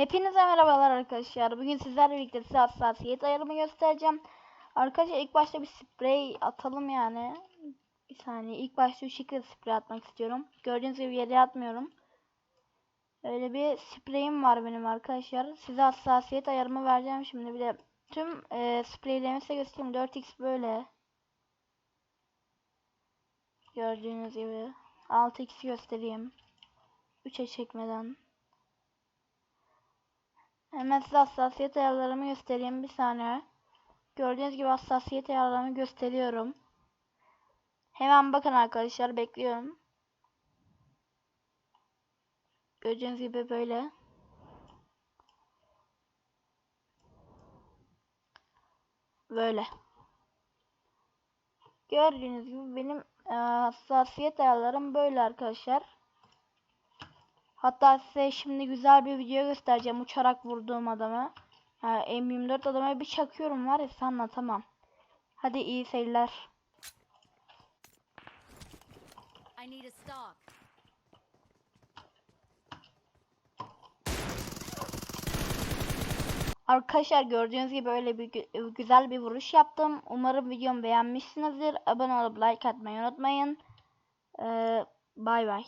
Hepinize merhabalar arkadaşlar. Bugün sizlerle birlikte size hassasiyet ayarımı göstereceğim. Arkadaşlar ilk başta bir sprey atalım yani. Bir saniye. İlk başta şu şekilde sprey atmak istiyorum. Gördüğünüz gibi yere atmıyorum. Öyle bir spreyim var benim arkadaşlar. Size hassasiyet ayarımı vereceğim şimdi. Bir de tüm e, spreylerimi size göstereyim. 4x böyle. Gördüğünüz gibi. 6x göstereyim. 3'e çekmeden. Hemen size hassasiyet ayarlarımı göstereyim bir saniye. Gördüğünüz gibi hassasiyet ayarlarımı gösteriyorum. Hemen bakın arkadaşlar bekliyorum. Gördüğünüz gibi böyle. Böyle. Gördüğünüz gibi benim e, hassasiyet ayarlarım böyle arkadaşlar. Hatta size şimdi güzel bir video göstereceğim uçarak vurduğum adamı. Ha, M24 adama bir çakıyorum var ya size anlatamam. Hadi iyi seyirler. I need a stock. Arkadaşlar gördüğünüz gibi böyle bir gü- güzel bir vuruş yaptım. Umarım videomu beğenmişsinizdir. Abone olup like atmayı unutmayın. Ee, bay bay.